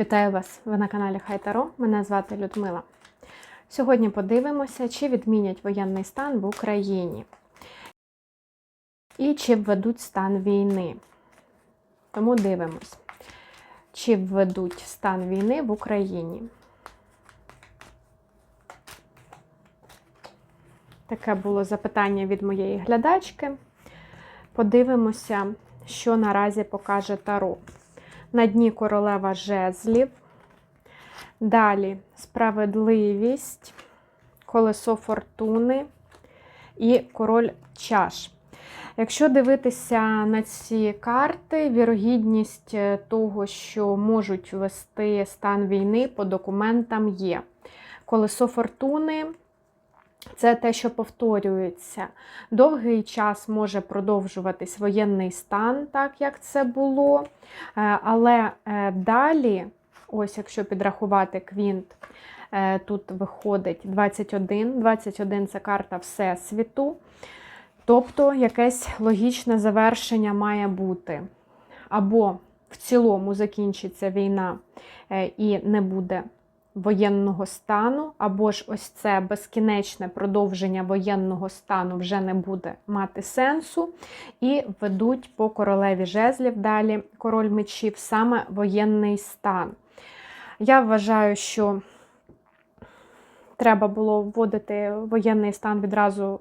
Вітаю вас! Ви на каналі Хайтаро. Мене звати Людмила. Сьогодні подивимося, чи відмінять воєнний стан в Україні і чи введуть стан війни. Тому дивимось, чи введуть стан війни в Україні. Таке було запитання від моєї глядачки. Подивимося, що наразі покаже Таро. На дні королева жезлів. Далі справедливість, колесо фортуни і король чаш. Якщо дивитися на ці карти, вірогідність того, що можуть вести стан війни по документам є. Колесо фортуни це те, що повторюється. Довгий час може продовжуватись воєнний стан, так як це було. Е, але е, далі, ось якщо підрахувати квінт, е, тут виходить 21. 21 це карта Всесвіту. Тобто якесь логічне завершення має бути. Або в цілому закінчиться війна і не буде воєнного стану, або ж ось це безкінечне продовження воєнного стану вже не буде мати сенсу, і ведуть по королеві жезлів далі король мечів саме воєнний стан. Я вважаю, що треба було вводити воєнний стан відразу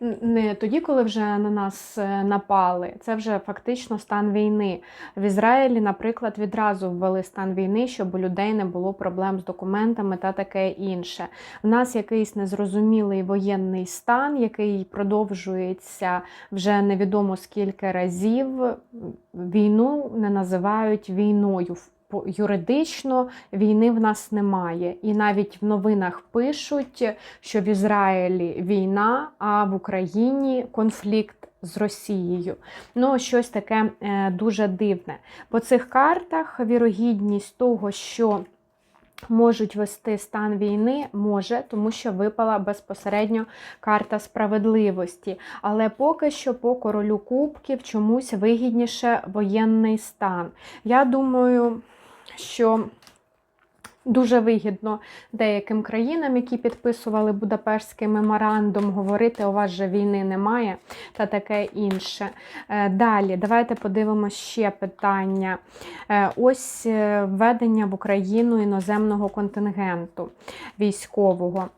не тоді, коли вже на нас е, напали. Це вже фактично стан війни. В Ізраїлі, наприклад, відразу ввели стан війни, щоб у людей не було проблем з документами та таке інше. У нас якийсь незрозумілий воєнний стан, який продовжується вже невідомо скільки разів. Війну не називають війною юридично війни в нас немає. І навіть в новинах пишуть, що в Ізраїлі війна, а в Україні конфлікт. З Росією. Ну, щось таке е, дуже дивне. По цих картах вірогідність того, що можуть вести стан війни, може, тому що випала безпосередньо карта справедливості. Але поки що по королю кубків чомусь вигідніше воєнний стан. Я думаю що дуже вигідно деяким країнам, які підписували Будапештський меморандум, говорити, у вас же війни немає та таке інше. Е, далі, давайте подивимося ще питання. Е, ось е, введення в Україну іноземного контингенту військового.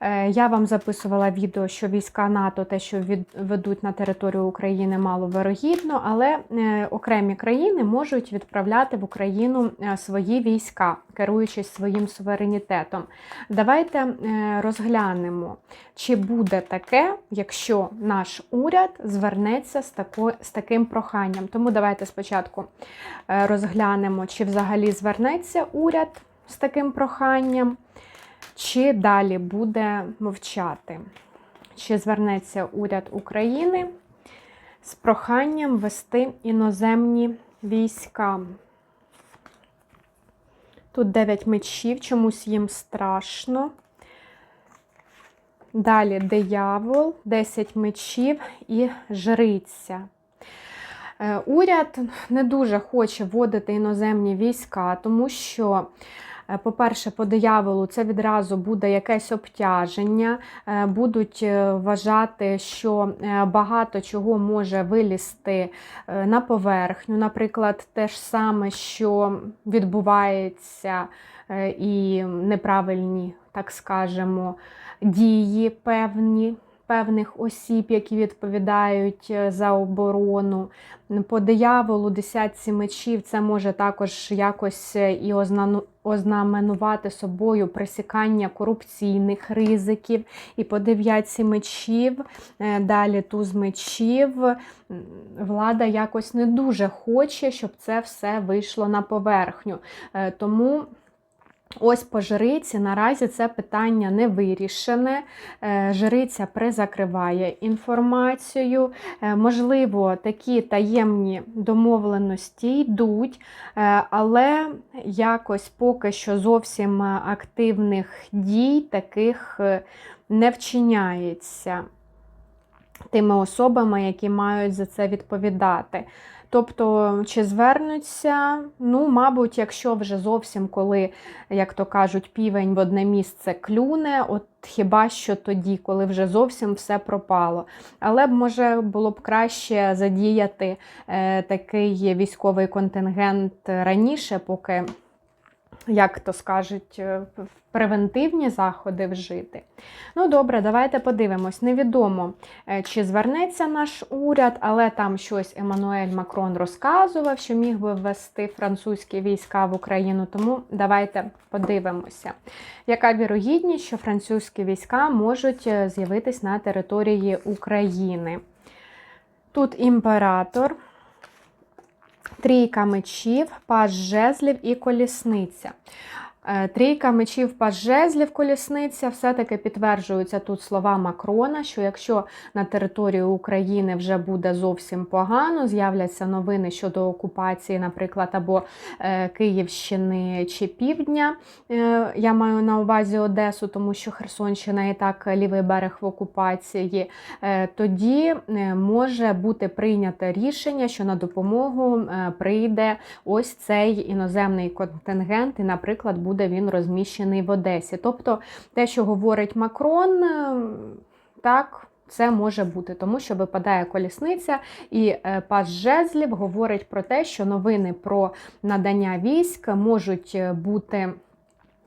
Е, я вам записувала відео, що війська НАТО те, що ведуть на територію України, маловирогідно, але е, окремі країни можуть відправляти в Україну е, свої війська, керуючись своїм суверенітетом. Давайте розглянемо, чи буде таке, якщо наш уряд звернеться з, тако, з таким проханням. Тому давайте спочатку розглянемо, чи взагалі звернеться уряд з таким проханням чи далі буде мовчати, чи звернеться уряд України з проханням вести іноземні війська. Тут 9 мечів, чомусь їм страшно. Далі диявол, 10 мечів і жриця. Е, уряд не дуже хоче вводити іноземні війська, тому що по-перше, по дияволу це відразу буде якесь обтяження, е, будуть е, вважати, що багато чого може вилізти на поверхню. Наприклад, те ж саме, що відбувається і неправильні, так скажемо, дії певні певних осіб, які відповідають е, за оборону. По дияволу, десятці мечів, це може також якось е, і ознаменувати собою присікання корупційних ризиків. І по дев'ятці мечів, е, далі туз мечів, влада якось не дуже хоче, щоб це все вийшло на поверхню. Тому. Ось по жриці наразі це питання не вирішене. Е, жриця призакриває інформацію. Е, можливо, такі таємні домовленості йдуть, е, але якось поки що зовсім активних дій таких не вчиняється тими особами, які мають за це відповідати. Тобто, чи звернуться, ну, мабуть, якщо вже зовсім коли, як то кажуть, півень в одне місце клюне, от хіба що тоді, коли вже зовсім все пропало. Але б, може, було б краще задіяти е, такий військовий контингент раніше, поки як то скажуть, е, превентивні заходи вжити. Ну, добре, давайте подивимось. Невідомо, е, чи звернеться наш уряд, але там щось Еммануель Макрон розказував, що міг би ввести французькі війська в Україну. Тому давайте подивимося, яка вірогідність, що французькі війська можуть е, з'явитись на території України. Тут імператор. Трійка мечів, паж жезлів і колісниця. Е, трійка мечів паж жезлів, колісниця, все-таки підтверджуються тут слова Макрона, що якщо на території України вже буде зовсім погано, з'являться новини щодо окупації, наприклад, або е, Київщини чи Півдня. Е, я маю на увазі Одесу, тому що Херсонщина і так лівий берег в окупації, тоді може бути прийнято рішення, що на допомогу прийде ось цей іноземний контингент, і, наприклад, буде буде він розміщений в Одесі. Тобто те, що говорить Макрон, е, так. Це може бути, тому що випадає колісниця, і е, пас жезлів говорить про те, що новини про надання військ можуть е, бути.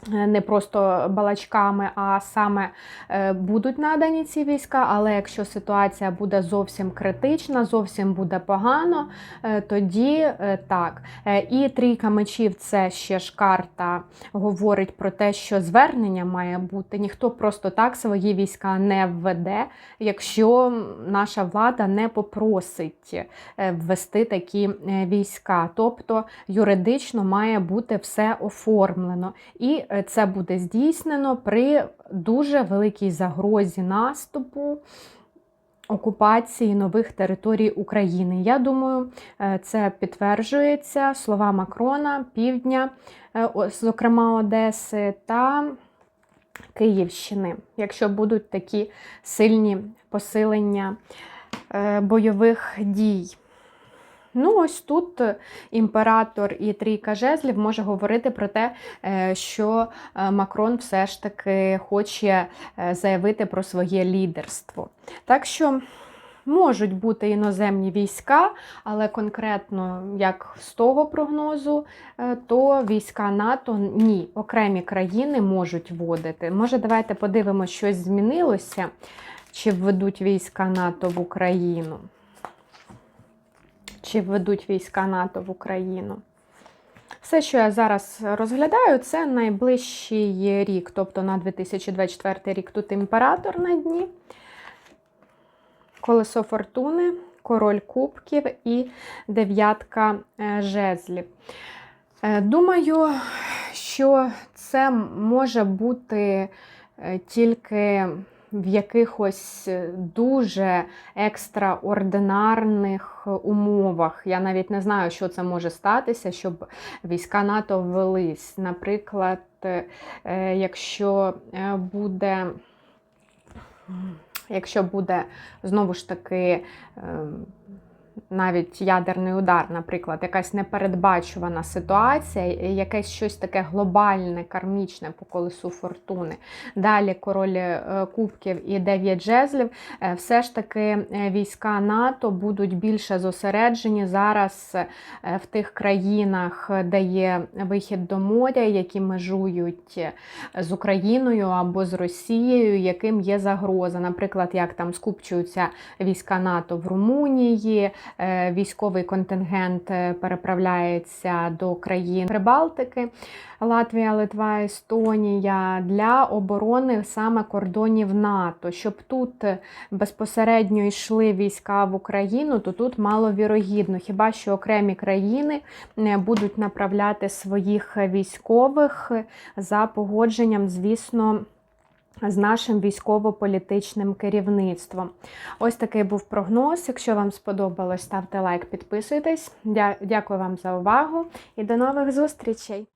Е, не просто балачками, а саме е, будуть надані ці війська. Але якщо ситуація буде зовсім критична, зовсім буде погано, е, тоді так. І трійка мечів це ще ж карта говорить про те, що звернення має бути. Ніхто просто так свої війська не введе, якщо наша влада не попросить ввести такі війська. Тобто юридично має бути все оформлено. І це буде здійснено при дуже великій загрозі наступу. Окупації нових територій України. Я думаю, е, це підтверджується слова Макрона, Півдня, е, зокрема Одеси та Київщини, якщо будуть такі сильні посилення бойових дій. Ну, ось тут е, імператор і трійка жезлів може говорити про те, е, що е, Макрон все ж таки хоче заявити про своє лідерство. Так що. Можуть бути іноземні війська, але конкретно, як з того прогнозу, то війська НАТО ні, окремі країни можуть вводити. Може, давайте подивимося, щось змінилося, чи введуть війська НАТО в Україну чи введуть війська НАТО в Україну. Все, що я зараз розглядаю, це найближчий рік, тобто на 2024 рік тут імператор на дні, колесо фортуни, король кубків і дев'ятка е, жезлів. Е, думаю, що це може бути е, тільки в якихось е, дуже екстраординарних умовах. Я навіть не знаю, що це може статися, щоб війська НАТО ввелись. Наприклад, е, е, якщо буде. Якщо буде знову ж таки ем, навіть ядерний удар, наприклад, якась непередбачувана ситуація, якесь щось таке глобальне, кармічне по колесу фортуни. Далі король е, кубків і дев'ять жезлів, е, все ж таки е, війська НАТО будуть більше зосереджені зараз в тих країнах, де є вихід до моря, які межують з Україною або з Росією, яким є загроза. Наприклад, як там скупчуються війська НАТО в Румунії. Е, військовий контингент е, переправляється до країн Прибалтики, Латвія, Литва, Естонія для оборони саме кордонів НАТО. Щоб тут безпосередньо йшли війська в Україну, то тут маловірогідно. Хіба що окремі країни е, будуть направляти своїх військових за погодженням, звісно з нашим військово-політичним керівництвом. Ось такий був прогноз. Якщо вам сподобалось, ставте лайк, підписуйтесь. Дякую вам за увагу і до нових зустрічей!